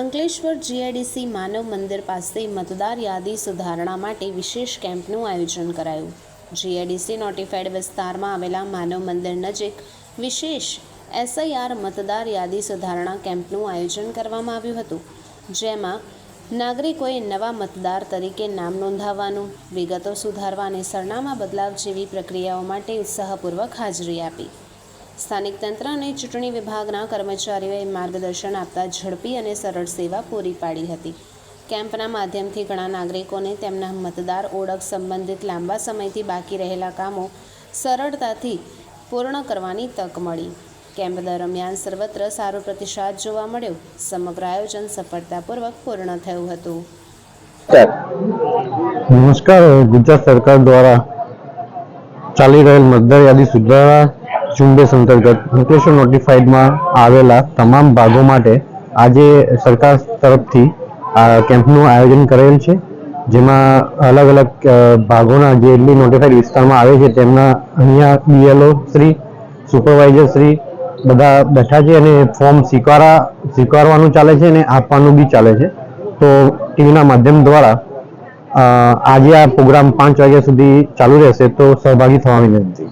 Ankleshwar GIDC માનવ મંદિર પાસે મતદાર યાદી સુધારણા માટે વિશેષ કેમ્પનું આયોજન કરાયું. જીઆઈડીસી નોટિફાઈડ વિસ્તારમાં આવેલા માનવ મંદિર નજીક વિશેષ એસઆઈઆર મતદાર યાદી સુધારણા કેમ્પનું આયોજન કરવામાં આવ્યું હતું, જેમાં નાગરિકોએ નવા મતદાર તરીકે નામ નોંધાવવાનું, વિગતો સુધારવા અને સરનામા બદલાવ જેવી પ્રક્રિયાઓ માટે ઉત્સાહપૂર્વક હાજરી આપી. સ્થાનિક તંત્ર અને ચૂંટણી વિભાગના કર્મચારીઓએ માર્ગદર્શન આપતા ઝડપી અને સરળ સેવા પૂરી પાડી હતી. કેમ્પના માધ્યમથી ઘણા નાગરિકોને તેમના મતદાર ઓળખ સંબંધિત લાંબા સમયથી બાકી રહેલા કામો સરળતાથી પૂર્ણ કરવાની તક મળી. કેમ્પ દરમિયાન સર્વત્ર સારો પ્રતિસાદ જોવા મળ્યો. સમગ્ર આયોજન સફળતાપૂર્વક પૂર્ણ થયું હતું. નમસ્કાર. ગુજરાત સરકાર દ્વારા ચાલી રહેલ મતદાર યાદી સુધારા ઝુંબેશ અંતર્ગત અંકલેશ્વર નોટિફાઈડમાં આવેલા તમામ ભાગો માટે આજે સરકાર તરફથી, આ કેમ્પનું આયોજન કરેલ છે, જેમાં અલગ અલગ ભાગોના જે એટલી નોટિફાઈડ વિસ્તારમાં આવે છે, તેમના અહીંયા બીએલઓ શ્રી સુપરવાઇઝર શ્રી બધા બેઠા છે અને ફોર્મ સ્વીકારા, સ્વીકારવાનું ચાલે છે અને આપવાનું બી ચાલે છે. તો ટીવીના માધ્યમ દ્વારા આજે આ પ્રોગ્રામ પાંચ વાગ્યા સુધી ચાલુ રહેશે, તો સહભાગી થવાની વિનંતી.